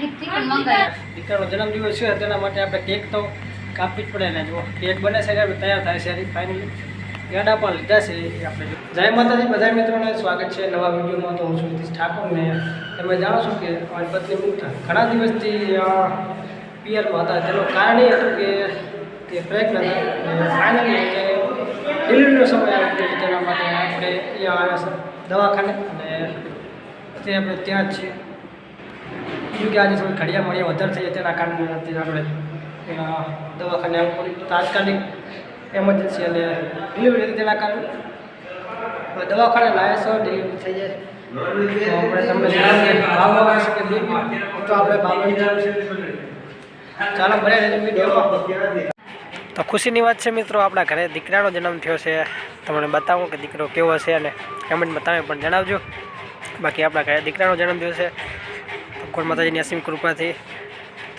દીકરાનો જન્મદિવસ છે, તેના માટે આપણે કેક તો કાપવી જ પડે ને જો કેક બને છે, તૈયાર થાય છે ફાઇનલી ગાડા પણ લીધા છે આપણે જય માતાજી બધા મિત્રોને સ્વાગત છે નવા વિડીયોમાં. તો હું છું નીતિશ ઠાકોરને તમે જાણો છો કે મારી પત્ની મુક્તા ઘણા દિવસથી પિયરમાં હતા. તેનું કારણ એ હતું કે તે ફાઇનલી ડિલિવરીનો સમય આવી ગયો તેના માટે આપણે એ આવ્યા છે દવાખાને અને તે આપણે ત્યાં જ છીએ. બીજું કે આજે થોડી ઘડિયા મળીએ વધારે થઈ જાય તેના કારણે આપણે દવાખાને તાત્કાલિક એમરજન્સી અને ડિલિવરી તેના કારણે. દવાખાને લાવ્યા છો ડિલિવરી થઈ જાય. આપણે બાબા તો આપણે બાબાની ચાલો ભલે તો ખુશીની વાત છે મિત્રો, આપણા ઘરે દીકરાનો જન્મ થયો છે. તમને બતાવું કે દીકરો કેવો છે અને કમેન્ટમાં તમે પણ જણાવજો. બાકી આપણા ઘરે દીકરાનો જન્મ થયો છે. ભગવાન માતાજીની અસીમ કૃપાથી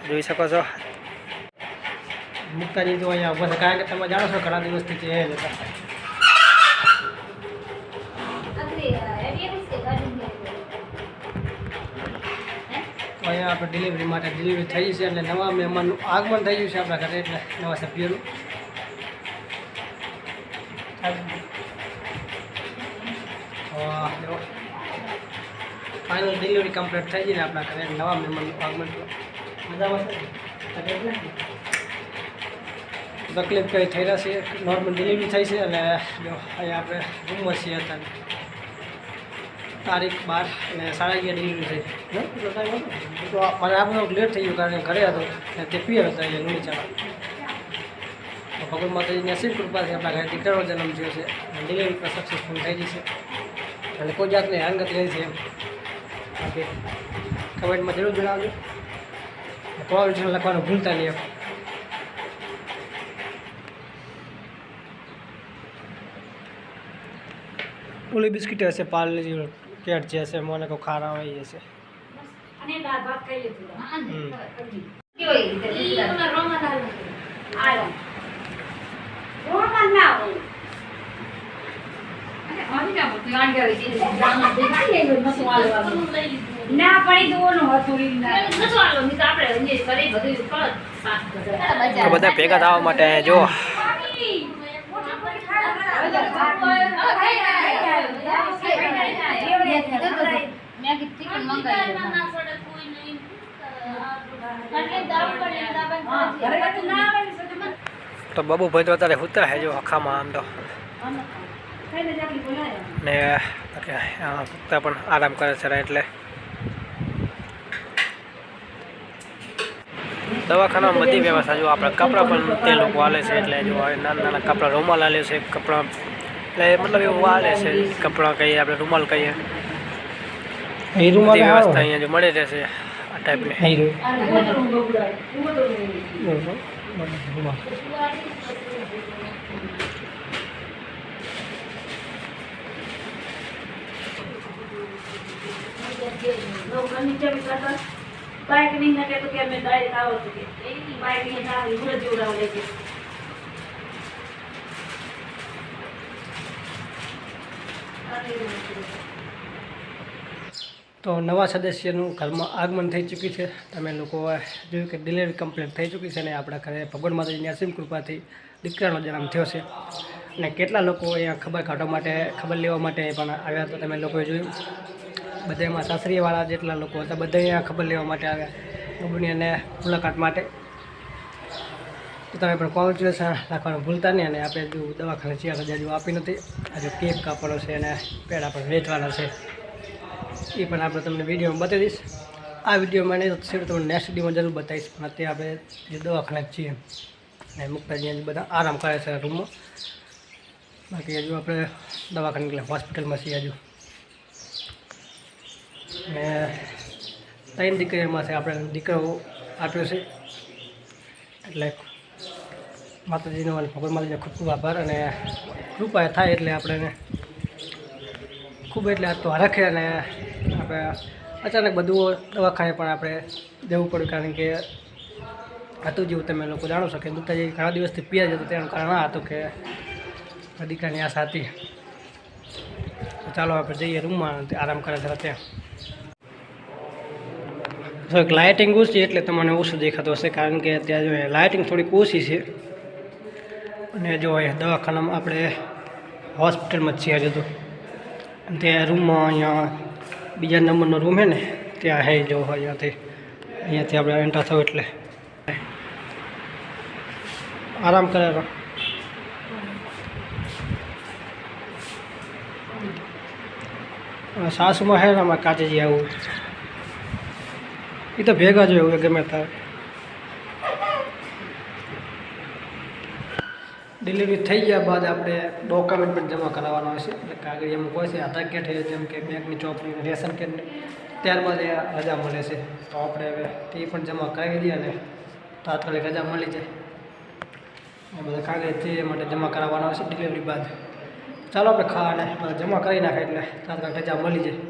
જોઈ શકો છો. મુક્તાજી તો અહીંયા ઊભા કારણ કે તમે જાણો છો ઘણા દિવસથી છે. જ અહીંયા આપણે ડિલિવરી માટે ડિલિવરી થઈ છે એટલે નવા મહેમાનનું આગમન થઈ ગયું છે આપણા ઘરે એટલે નવા સભ્યોનું. ફાઇનલ ડિલિવરી કમ્પ્લીટ થઈ જઈને આપણા ઘરે નવા મહેમાનનું આગમન મજામાં તકલીફ? કંઈ થઈ રહ્યા છે? નોર્મલ ડિલિવરી થઈ છે અને અહીંયા આપણે રૂમમાં છીએ અત્યારે. તારીખ બાર અને સાડા અગિયાર ડિલિવરી થઈ? તો આ- મારે આ લેટ થઈ ગયું કારણ કે ઘરે હતો અને તે પીએ હતા અહીંયા લુણી ચાવા ભગવાન માતાજીની અસીમ કૃપાથી આપણા ઘરે દીકરાનો જન્મ થયો છે અને ડિલિવરી પણ સક્સેસફુલ થઈ છે. અને કોઈ જાતની હેરાનગતિ નહીં છે બાકી કમેન્ટમાં જરૂર જણાવજો. કોમેન્ટ લખવાનું ભૂલતા નહીં ઓલી બિસ્કિટ હશે પાર્લે કેટ જે હશે મને કોઈ ખારા હોય હશે. ના પડી તો હતું ઈ ના. તો બધા ભેગા થવા માટે જો. તો બાબુ ભાઈ તો અત્યારે ઉતરા હે જો આખામાં આમ તો. ને બાકી આ પણ આરામ કરે છે એટલે. દવાખાનામાં બધી વ્યવસ્થા જો આપણે કપડાં પણ તે લોકો હાલે છે એટલે જો નાના નાના કપડાં રૂમાલ હાલે છે કપડાં એટલે મતલબ એવું હાલે છે કપડાં કહીએ આપણે રૂમાલ કહીએ. બધી વ્યવસ્થા અહીંયા જો મળી રહેશે આ ટાઈપની ઊભો તો ઊંઘો તો ઊંઘો. લોકો નીચે બી કરતા. બાઈકની નકે તો કે અમે ડાયરેક્ટ આવો તો કે એની બાઈકની ચાવી ઉડે જોડાવ કે તો નવા સદસ્યનું ઘરમાં આગમન થઈ ચૂક્યું છે તમે લોકો જોયું કે ડિલિવરી કમ્પ્લીટ થઈ ચૂકી છે અને આપણા ઘરે ભગવાન માતાજીની અસીમ કૃપાથી દીકરાનો જન્મ થયો છે અને કેટલા લોકો અહીંયા ખબર કાઢવા માટે, ખબર લેવા માટે પણ આવ્યા હતા, તમે લોકોએ જોયું બધા એમાં સાસરીવાળા જેટલા લોકો હતા બધા અહીંયા ખબર લેવા માટે આવ્યા. બબુની અને મુલાકાત માટે. તો તમે પણ કોંગ્રેચ્યુલેશન રાખવાનું ભૂલતા નહીં અને આપણે જો દવાખાને ચાર હજાર જો આપી નથી. આજે કેક કાપવાનો છે અને પેડા પણ વેચવાના છે. એ પણ આપણે તમને વિડીયોમાં બતાવી દઈશ. આ વિડીયોમાં નહીં તો તમને નેક્સ્ટ વિડીયોમાં જરૂર બતાવીશ. પણ અત્યારે આપણે જે દવાખાને છીએ, અને મુક્તાજી બધા આરામ કરે છે રૂમમાં બાકી હજુ આપણે દવાખાને હોસ્પિટલમાં છીએ હજુ. અને ત્રણ દીકરીમાંથી આપણે દીકરો આપ્યો છે. એટલે માતાજીનો અને ભગવાન માતાજીનો ખૂબ ખૂબ આભાર અને કૃપા થાય એટલે આપણે ખૂબ એટલે આ તો હરખે અને આપણે અચાનક બધું દવાખાને પણ આપણે જવું પડ્યું કારણ કે હતું જેવું તમે લોકો જાણો છો કે દુતાજી ઘણા દિવસથી પીયા જતો તેનું કારણ આ હતું કે દીકરાની આશા હતી. ચાલો આપણે જઈએ રૂમમાં આરામ કરે છે ત્યાં થોડીક લાઇટિંગ ઓછી એટલે તમને ઓછું દેખાતું હશે કારણ કે ત્યાં જો લાઇટિંગ થોડીક ઓછી છે. અને જો અહીંયા દવાખાનામાં આપણે હોસ્પિટલમાં છીએ હજુ તો. ત્યાં રૂમમાં અહીંયા બીજા નંબરનો રૂમ છે ને, ત્યાં હે જો અહીંયાથી અહીંયાથી આપણે એન્ટર થયું એટલે. આરામ કરે સાસુમાં હે ને અમારે કાચેજી આવું. એ તો ભેગા જ હોય ગમે તારે ડિલિવરી થઈ ગયા બાદ આપણે ડોક્યુમેન્ટ પણ જમા કરાવવાનો હોય છે એટલે કાગળ અમુક હોય છે, આધાર કાર્ડ છે, જેમ કે બેંકની ચોપડી રેશન કાર્ડ ત્યારબાદ એ રજા મળે છે. તો આપણે હવે તે પણ જમા કરાવી દઈએ અને તાત્કાલિક રજા મળી જાય. બધા કાગળ તે માટે જમા કરાવવાના હોય છે ડિલિવરી બાદ. ચાલો આપણે ખાવાને જમા કરી નાખે એટલે તાત્કાલિક રજા મળી જાય.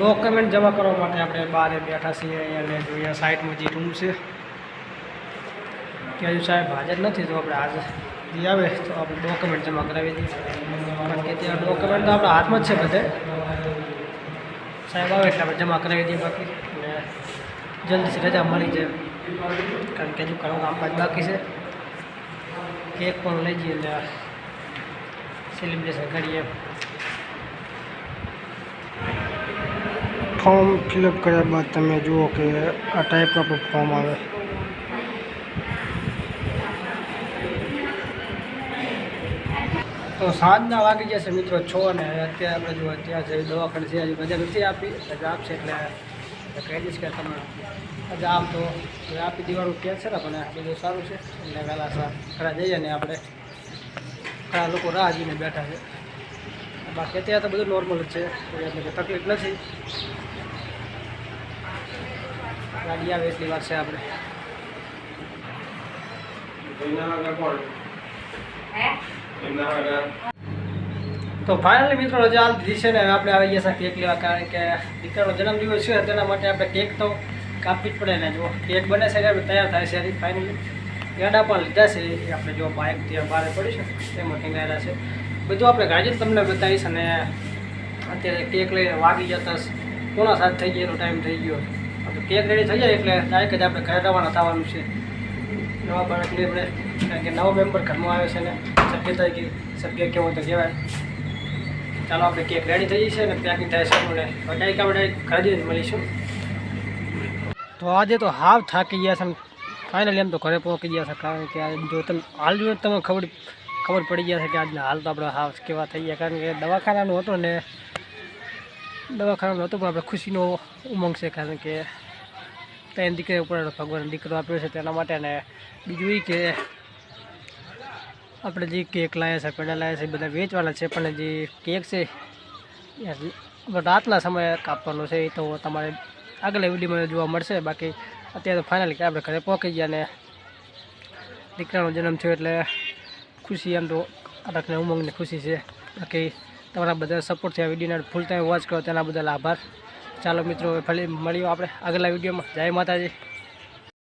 ડોક્યુમેન્ટ જમા કરવા માટે આપણે બહાર બેઠા છીએ અહીંયા જોઈએ સાઈડમાં જે રૂમ છે. કે હજુ સાહેબ હાજર નથી તો આપણે આજે જે આવે તો આપણે ડોક્યુમેન્ટ જમા કરાવી દઈએ. કારણ કે ત્યાં ડોક્યુમેન્ટ તો આપણા હાથમાં જ છે બધે. સાહેબ આવે એટલે આપણે જમા કરાવી દઈએ બાકી. અને જલ્દીથી રજા મળી જાય. કારણ કે હજુ ઘણું કામકાજ બાકી છે. કેક પણ લઈ જઈએ એટલે સેલિબ્રેશન કરીએ. ફોર્મ ફિલઅપ કર્યા બાદ તમે જુઓ કે આ ટાઈપનું આપણું ફોર્મ આવે. તો સાંજના વાગી જશે મિત્રો છો અને અત્યારે આપણે જો અત્યારે છે દવાખાને છે, હજી રજા નથી આપી. રજા આપશે એટલે કહી દઈશ કે તમે રજા આમ તો આપી દેવાનું કહે છે ને, પણ બધું સારું છે. એટલે વહેલા ખરા જઈએ ને આપણે. ઘણા લોકો રાહ જોઈને બેઠા છે. બાકી અત્યારે તો બધું નોર્મલ જ છે. એટલે તકલીફ નથી. ગાડી આવે એટલી વાર છે આપણે. તો ફાઇનલી મિત્રો રજા હાલ દીધી છે ને હવે આપણે આવી ગયા કેક લેવા કારણ કે દીકરાનો જન્મદિવસ છે તેના માટે આપણે કેક તો કાપવી જ પડે ને જો કેક બને છે આપણે તૈયાર થાય છે ફાઇનલી ગાડા પણ લીધા છે આપણે જો બાઇક ત્યાં બહાર પડી છે તેમાં ટીંગાયેલા છે. બધું આપણે ગાડી તમને બતાવીશ અને અત્યારે કેક લઈને વાગી જતા કોના સાથ થઈ ગયો એનો ટાઈમ થઈ ગયો. કેક રેડી થઈ જાય એટલે ડાયરેક્ટ જ આપણે ઘરે રવાના થવાનું છે. નવા બાળકને આપણે, કારણ કે નવો મેમ્બર ઘરમાં આવે છે ને, સભ્ય તરીકે, સભ્ય કેવો તો કહેવાય. ચાલો આપણે કેક રેડી થઈ છે ને પેકિંગ થાય છે આપણે ડાયરેક્ટ આપણે ઘરે જઈને મળીશું. તો આજે તો હાવ થાકી ગયા છે ફાઇનલી એમ તો ઘરે પહોંચી ગયા છે, કારણ કે આ જો તમે, હાલ જો તમને ખબર ખબર પડી ગયા છે કે આજના હાલ તો આપણે હાવ કેવા થઈ ગયા. કારણ કે દવાખાનાનું હતું ને દવાખાનાનું હતું પણ આપણે ખુશીનો ઉમંગ છે કારણ કે ત્રણ દીકરા ઉપર ભગવાન દીકરો આપ્યો છે તેના માટે અને બીજું એ કે આપણે જે કેક લાવ્યા છે, પેડા લાવ્યા છે, એ બધા વેચવાના છે, પણ જે કેક છે રાતના સમયે કાપવાનો છે, એ તો તમારે આગલા વિડીયોમાં જોવા મળશે. બાકી અત્યારે તો ફાઇનલી કે આપણે ઘરે પહોંચી ગયા અને દીકરાનો જન્મ થયો એટલે ખુશી એમ તો અટકને ઉમંગની ખુશી છે. બાકી તમારા બધા સપોર્ટથી આ વિડીયોને ફૂલ ટાઈમ વોચ કરો. તેના બદલ આભાર. ચાલો મિત્રો ફરી મળીએ આપણે આગલા વિડીયોમાં જય માતાજી.